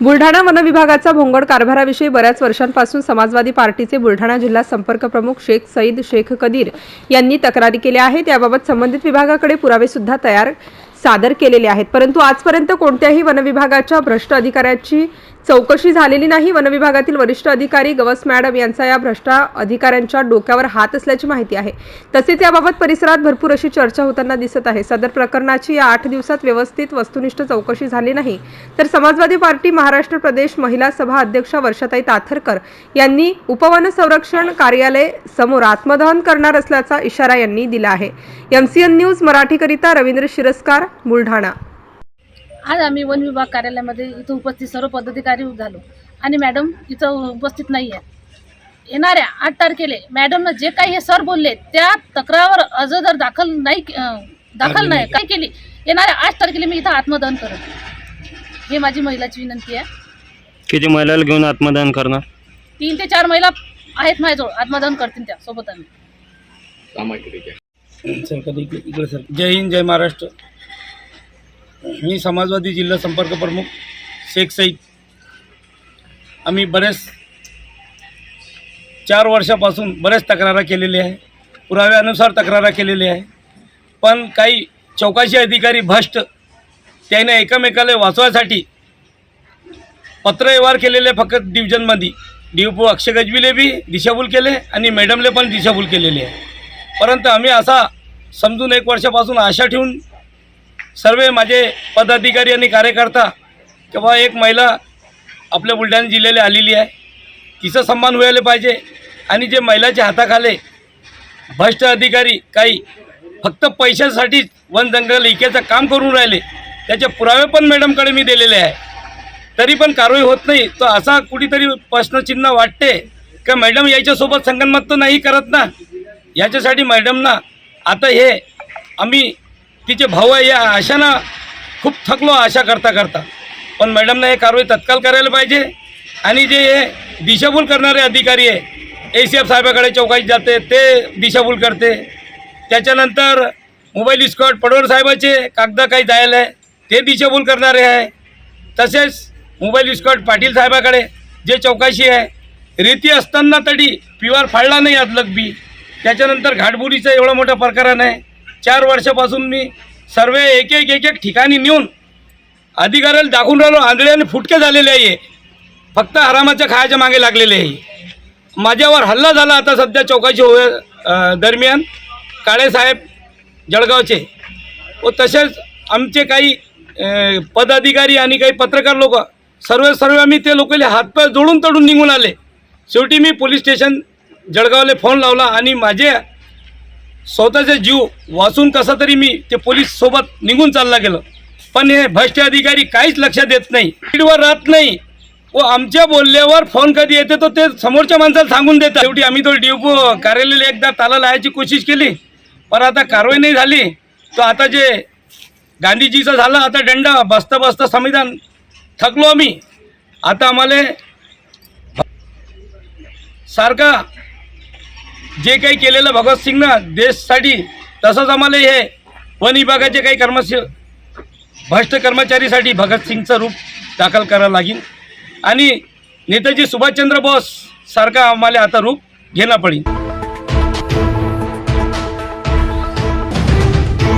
Buldhana one विभागाचा भोंगड कारभाराविषयी बऱ्याच वर्षांपासून समाजवादी पार्टीचे बुलढाणा जिल्हा संपर्क प्रमुख शेख सईद शेख कदीर यांनी तक्रारी केल्या आहेत. याबाबत संबंधित विभागाकडे पुरावे सुद्धा तयार सादर केलेले आहेत. परंतु आजपर्यंत कोणत्याही वनविभागाच्या भ्रष्ट अधिकाऱ्याची चौकशी झालेली नाही. वन विभागातील वरिष्ठ अधिकारी गवस मॅडम यांचा या भ्रष्ट अधिकाऱ्यांच्या डोक्यावर हात असल्याची माहिती आहे. तसेच याबाबत परिसरात भरपूर अशी चर्चा होताना दिसत आहे. सदर प्रकरणाची या आठ दिवसात व्यवस्थित वस्तुनिष्ठ चौकशी झाली नाही. तर समाजवादी पार्टी महाराष्ट्र प्रदेश महिला सभा अध्यक्षा वर्षाताई ताथरकर यांनी उपवन संरक्षण कार्यालय समोर आत्मदहन करणार असल्याचा इशारा यांनी दिला आहे. एमसीएन न्यूज मराठीकरिता रवींद्र शिरस्कार बुलढाणा. आज आम्ही वन विभाग कार्यालयामध्ये इथं उपस्थित सर्व पदाधिकारी झालो. आणि मॅडम इथं उपस्थित नाही आहे येणाऱ्या आठ तारखेला मॅडमनं जे काही हे सर बोलले त्या तक्रारावर अर्ज जर दाखल नाही दाखल नाही काय केली येणाऱ्या आठ तारखेला मी इथं आत्मदहन करत. हे माझी महिलाची विनंती आहे. किती महिलाला घेऊन आत्मदान करणार? तीन ते चार महिला आहेत माझ्याजवळ आत्मदहन करतील त्या सोबत आम्ही सर कधी इकडे इकडे सर. जय हिंद जय महाराष्ट्र. मी समाजवादी जिल्हा संपर्क प्रमुख शेख सईद. आम्ही बरेच चार वर्षापासून बरेच तक्रारा केलेल्या आहे. पुराव्यानुसार तक्रारा केलेल्या आहे. पण काही चौकशी अधिकारी भ्रष्ट त्याने एकमेकाला वाचवायसाठी पत्रव्यवहार केलेले फक्त डिव्हिजनमध्ये. डी पो अक्षय गजबीले बी दिशाभूल केले आणि मॅडमले पण दिशाभूल केलेली आहे. परंतु आम्ही असा समजून एक वर्षापासून आशा ठेवून सर्व माझे पदाधिकारी आणि कार्यकर्ता किंवा एक महिला आपल्या बुलढाणा जिल्ह्याला आलेली आहे. तिचा सन्मान व्हायला पाहिजे आणि जे महिलाच्या हाताखाले भ्रष्ट अधिकारी काही फक्त पैशासाठीच वन जंगल इकेचं काम करून राहिले त्याचे पुरावे पण मॅडमकडे मी दिलेले आहे. तरी पण कारवाई होत नाही. तर असा कुठेतरी प्रश्नचिन्ह वाटते का मॅडम याच्यासोबत संगनमत तर नाही करत ना? याच्यासाठी मॅडमना आता हे आम्ही तिचे भाऊ आहे या आशानं खूप थकलो आशा करता करता. पण मॅडमनं हे कारवाई तत्काळ करायला पाहिजे. आणि जे हे दिशाभूल करणारे अधिकारी आहे ए सी एफ साहेबाकडे चौकशी जाते ते दिशाभूल करते. त्याच्यानंतर मोबाईल स्कॉट पडवळ साहेबाचे कागद काही जायला आहे ते दिशाभूल करणारे आहे. तसेच मोबाईल स्कॉट पाटील साहेबाकडे जे चौकशी आहे रीती असताना तरी पिवार फाळला नाही आज बी. त्याच्यानंतर घाटबुरीचं एवढं मोठं प्रकरण आहे. चार वर्षापासून मी सर्व एक एक एक एक ठिकाणी नेऊन अधिकाऱ्याला दाखवून राहिलो आंधळे आणि फुटके झालेले आहे फक्त आरामाच्या खायच्या मागे लागलेले आहे माझ्यावर हल्ला झाला आता सध्या चौकाशी हो दरम्यान. काळेसाहेब जळगावचे. व तसेच आमचे काही पदाधिकारी आणि काही पत्रकार लोक सर्व सर्व आम्ही ते लोकांना हातपाय जोडून तडून निघून आले. शेवटी मी पोलीस स्टेशन जळगावला फोन लावला आणि माझे स्वतःचे जीव वाचून कसा तरी मी ते पोलीस सोबत निघून चालला गेलो. पण हे भ्रष्ट अधिकारी काहीच लक्ष देत नाही. स्पीडवर राहत नाही. व आमच्या बोलल्यावर फोन कधी येते तो ते समोरच्या माणसाला सांगून देतात. शेवटी आम्ही तो डिपो कार्यालयाला एकदा ताला लावायची कोशिश केली. पण आता कारवाई नाही झाली. तर आता जे गांधीजीचं झालं आता दंड बसता बसता संविधान थकलो आम्ही. आता आम्हाला सारखा जे काही केलेलं भगतसिंगनं देशसाठी तसंच आम्हाला हे वन विभागाचे काही कर्मश भ्रष्ट कर्मचारीसाठी भगतसिंगचं रूप दाखल करावं लागेल आणि नेताजी सुभाषचंद्र बोस सारखा आम्हाला आता रूप घेणं पडेल